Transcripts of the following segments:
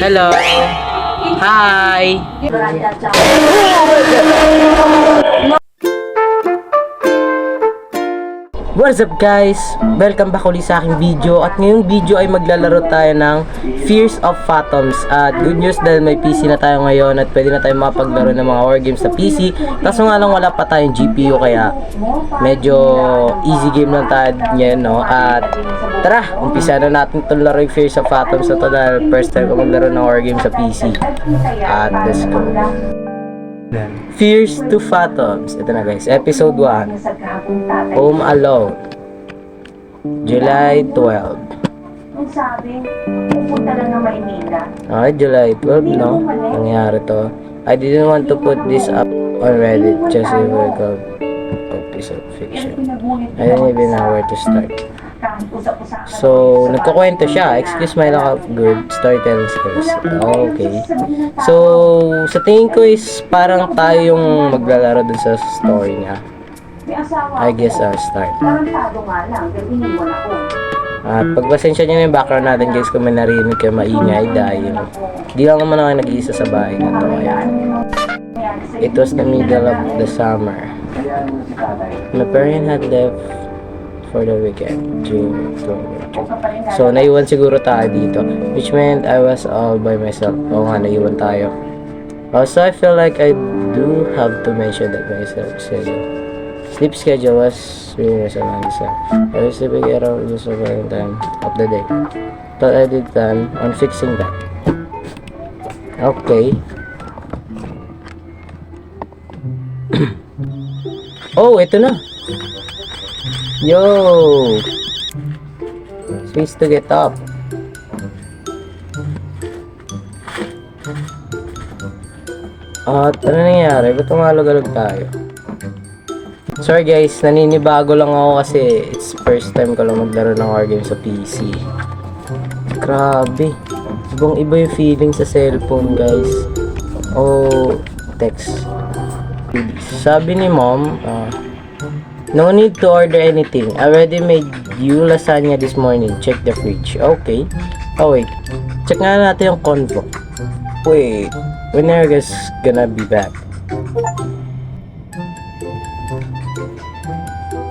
Hello. Hi. What's up guys? Welcome back ulit sa aking video. At ngayong video ay maglalaro tayo ng Fears of Phantoms. At good news dahil may PC na tayo ngayon at pwede na tayo mapaglaro ng mga war games sa PC kaso nga lang wala pa tayong GPU kaya medyo easy game lang tayo ngayon no? At tara umpisa na natin itong laro yung Fears of Phantoms na to dahil first time ko maglaro ng war game sa PC at let's go Fears to Phantoms ito na guys. Episode 1 Home Alone. July 12 Ang sabi, pupunta lang ng Maynila. Okay, July 12 no? Nangyari to. I didn't want to put this up on Reddit just a work piece of fiction. I didn't even know where to start. So, nagkukwento siya. Excuse my lack of good storytelling skills. Okay. So, sa tingin ko is parang tayo yung maglalaro dun sa story niya. I guess I'll start. Iniwan ako. At pagpasensya niyo na yung background natin guys kung may narinig kayo maingay dahil di lang naman ako nag-iisa sa bahay na to. Kaya it was the middle of the summer. My parents had left for the weekend. June. So, naiwan siguro tayo dito. Which meant I was all by myself. Oo nga, naiwan tayo. Also, I feel like I do have to mention that my sleep schedule. Sleep schedule was really the sun. I was sleeping around the time of the day. But I did plan on fixing that. Okay. oh, ito na. Yo! Space to get up. At ano nangyari? Ba't umalog-alog tayo? Sorry guys, naninibago lang ako kasi it's first time ko lang maglaro ng war game sa PC. Grabe. Ibang iba yung feeling sa cellphone guys. Oh, text. Sabi ni mom, ah, No need to order anything. I already made you lasagna this morning. Check the fridge. Okay. Oh wait. Check nga natin yung convo. Wait. When are you guys gonna be back?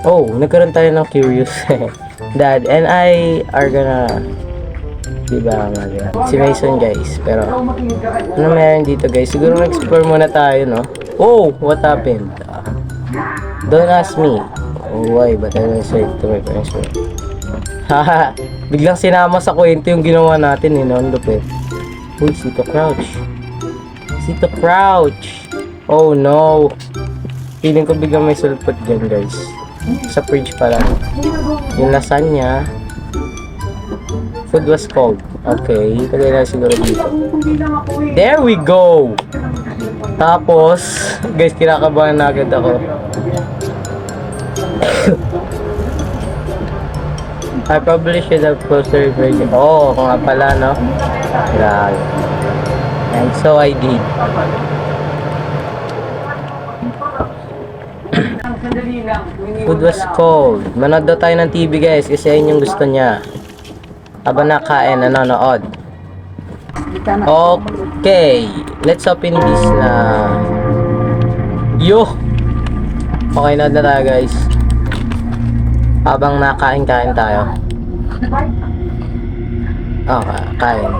Oh, nagkaroon tayo ng curious. Dad and I are gonna di ba nga diba? Si Mason guys. Pero ano meron dito guys? Siguro explore muna tayo no? Oh, what happened? Don't ask me why, but I will say to my parents. Haha, biglang sinama sa kwento yung ginawa natin eh, no? Ang lupit. Uy, Sito Crouch. Sito Crouch! Oh no! Feeling ko biglang may sulpot dyan, guys. Sa fridge pala. Yung lasagna. Food was cold. Okay, tagay na siguro dito. There we go! Tapos, guys, kinakabahan na agad ako. I probably should have closer version. Oh, nga pala, no? Grabe. And so I did. Food was cold. Manood daw tayo ng TV guys kasi yun yung gusto niya. Habang nakain, nanonood. Okay, let's open this na. Yo! Okay na na tayo guys. Habang nakain-kain tayo. Okay, kain.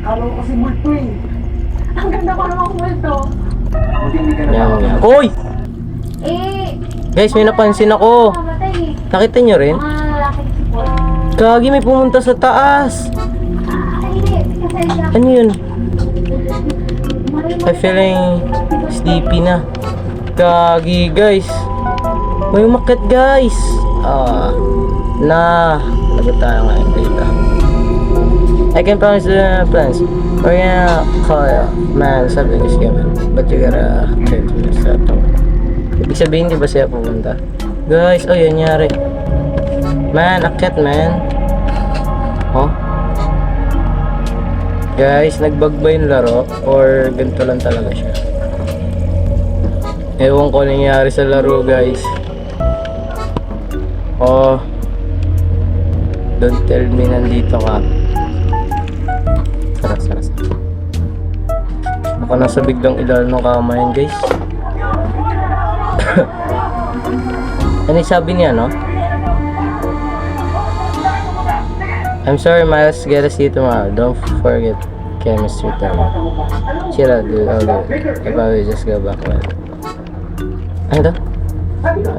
Kalo ko si Multo eh. Ang ganda ko naman Multo. Yan, yan. Uy! Eh, Guys, may napansin ako. mamatay eh. Nakita nyo rin? Mga. Gagi, may pumunta sa taas. Ay, hindi. Kasi siya. Ano yun? I feeling sleepy na. Gagi, guys. May umakit, guys. Ah, na. Lagot tayo ngayon dito. I can promise the plans. We're gonna call it. Man, something is coming. But you gotta try to this up. Ibig sabihin, di ba siya pumunta? Guys, oh, yun nangyari. Man, akit, man. Oh? Guys, nagbag ba yung laro? Or ganito lang talaga siya? Ewan ko nangyari sa laro, guys. Oh, don't tell me nandito ka. Sara, sara, sara. Baka nasa biglang ilalim ng kama yan, guys. ano sabi niya, no? I'm sorry, Miles. Gotta see you tomorrow. Don't forget chemistry time. Chill out, dude. I'll do it. Probably just go back. Well. Ano?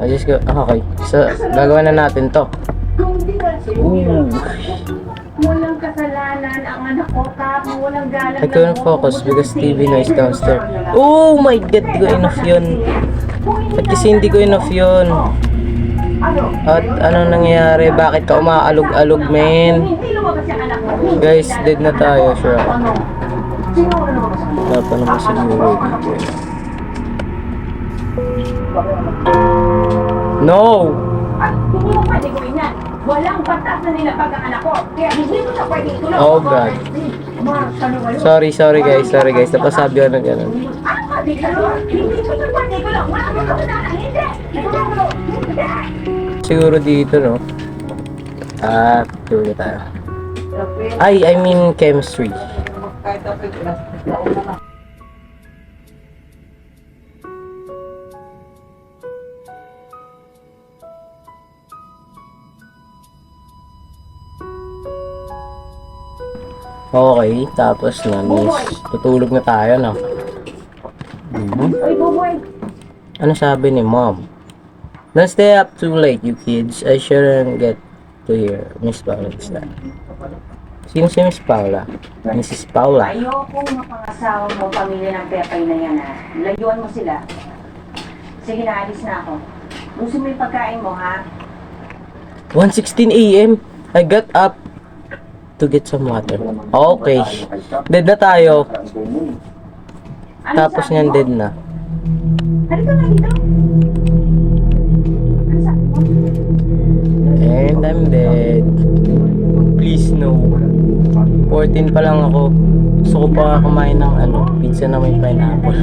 Just go. ah, Okay. So, gagawa na natin to. Ooh. Walang kasalanan ang anak ko, kap, walang galang I couldn't focus because TV noise downstairs. Oh my god, di ko enough yun. At kasi hindi ko enough yun. Ano? At ano nangyayari? Bakit ka umaalog-alog, men? Guys, dead na tayo, sure. Ano? Pa naman siguro dito. No! At hindi mo pwede gawin yan. Walang batas na nilapag ang anak ko. Kaya hindi mo siya pwede itulong. Oh, God. Sorry, sorry guys, sorry guys. Napasabi ako na gano'n. Ah, di ka naman. Hindi ko siya pwede itulong. Wala mo kasalanan. Hindi. Itulong mo. Hindi. Siguro dito, no? Ah, dito tayo. Ay, I mean chemistry. Okay, tapos na, miss. Tutulog na tayo, no? Mhm. Buboy. Ano sabi ni mom? Don't stay up too late, you kids. I shouldn't get to hear Miss Paula this time. Sino si Miss Paula? Mrs. Paula. Ayokong mapangasawa mo pamilya ng Pepay na yan ha. Layuan mo sila. Sige na, alis na ako. Gusto mo yung pagkain mo ha? 1.16 a.m. I got up to get some water. Okay. Dead na tayo. Tapos niyan dead na. Ano? And I'm dead. Please no. 14 pa lang ako. Gusto ko pa kumain ng ano, pizza na may pineapple.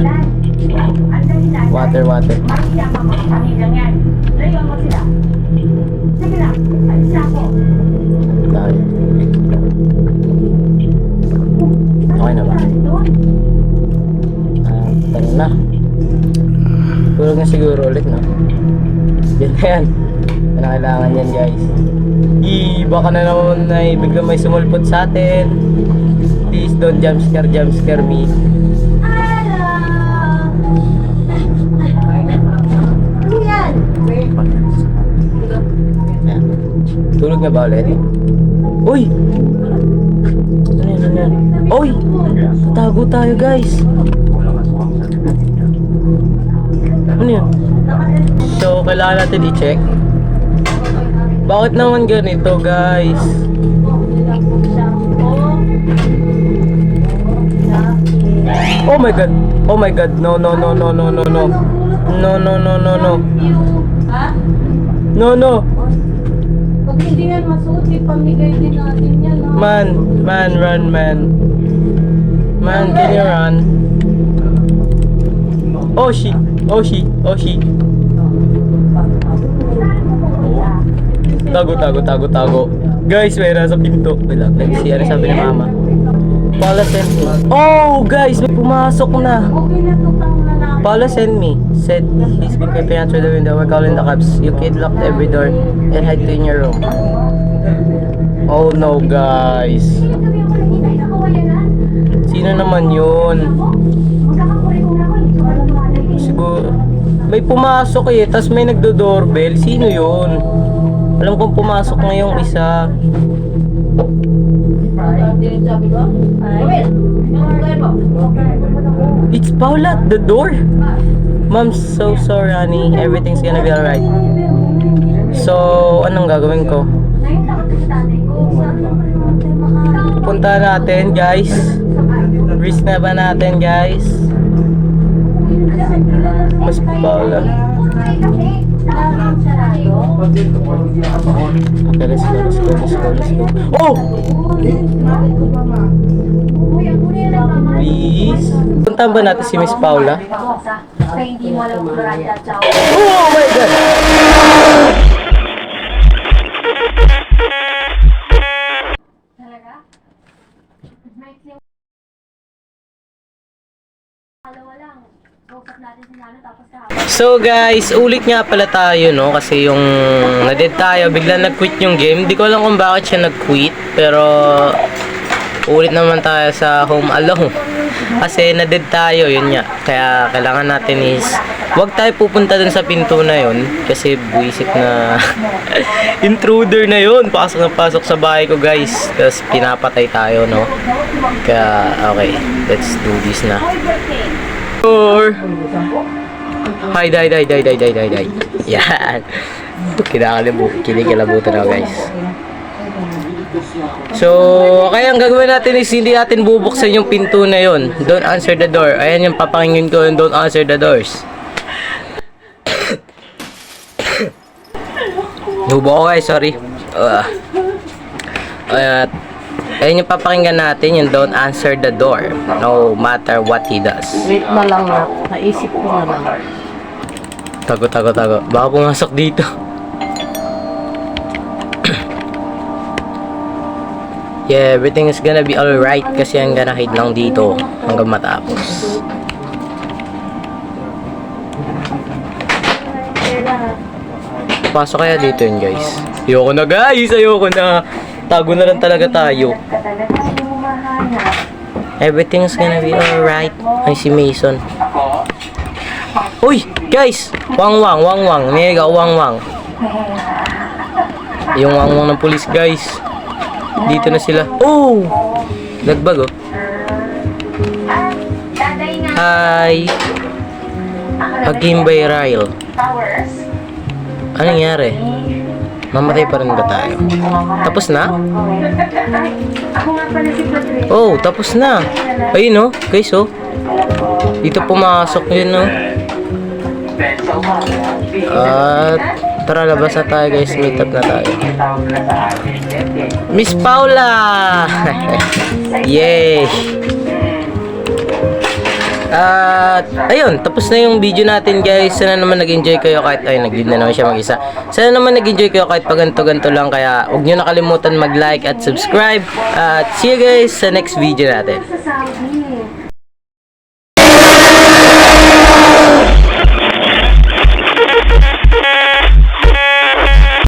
Water, water. Mahiya Okay na ba? Ah, tara na. Tulog na siguro ulit, no? Yan na yan. Yan ang kailangan yan, guys. I, baka na naman na bigla may sumulpot sa atin. Please don't jump scare, jump scare me. Ano. Tulog na ba ulit? Uy! Ano yan, ano yan? Uy! Tago tayo, guys! Ano yan? So, kailangan natin i-check. Bakit naman ganito, guys? Oh my god! Oh my god! No, no, no, no, no, no, no. No, no, no, no, no. Ha? No, no. Hindi yan masuot, ipamigay din natin yan. Ha? Man, man, run, man. Man, can you run? Oh, she. Oh, she. Oh, she. Tago, tago, tago, tago. Guys, may nasa pinto. Wait lang, let's see. Ano sabi ni mama? Me. Oh, guys, may pumasok na. Okay na to. Paula sent me. Said he's been peeping out through the window. We're calling the cops. You kid locked every door and hide to in your room. Oh no, guys. Sino naman yun? Siguro, may pumasok eh, tas may nagdo-doorbell. Sino yun? Alam kong pumasok na yung isa. It's Paula at the door. Mom, so sorry, honey. Everything's gonna be alright. So, anong gagawin ko? Punta natin, guys. Risk na ba natin, guys? Mas Paula. Okay, let's go, let's go, let's go, let's go. Oh! Please. Punta ba natin si Miss Paula? Oh my God! So guys, ulit nga pala tayo no kasi yung na-dead tayo, bigla nag-quit yung game. Hindi ko alam kung bakit siya nag-quit, pero ulit naman tayo sa home alone. Kasi na-dead tayo, yun nga. Kaya kailangan natin is wag tayo pupunta dun sa pinto na yun kasi buwisit na intruder na yun. Pasok na pasok sa bahay ko guys. Tapos pinapatay tayo no. Kaya okay, let's do this na. Or Hi, die, die, die, die, die, die, die. Yan. Kinakalibu, kinikilabutan ako, guys. So, kaya ang gagawin natin is hindi natin bubuksan yung pinto na yon. Don't answer the door. Ayan yung papakinggan ko yung don't answer the doors. Hubo ko guys, sorry. Uh, at, ayan yung papakinggan natin yung don't answer the door. No matter what he does. Wait na lang na. Naisip ko na lang. Tago, tago, tago. Baka pumasok dito. yeah, everything is gonna be alright kasi ang gonna hide lang dito hanggang matapos. Pasok kaya dito yun guys. Ayoko na guys, ayoko na. Tago na lang talaga tayo. Everything's gonna be alright. Ay, si Mason. Uy, guys! Wang wang, wang wang. Mega wang wang. Yung wang wang ng pulis, guys. Dito na sila. Oh! Nagbag, oh. Hi! Hakim by Ryle. Anong nangyari? Mamatay pa rin ba tayo? Tapos na? Oh, tapos na. Ayun, oh. Guys, oh. Dito pumasok yun, oh. At tara labas na tayo guys, meet up na tayo. Miss Paula! Yay! At ayun, tapos na yung video natin guys. Sana naman nag-enjoy kayo kahit ay nag-lead na naman siya mag-isa. Sana naman nag-enjoy kayo kahit pag ganito-ganito lang. Kaya huwag nyo nakalimutan mag-like at subscribe. At see you guys sa next video natin.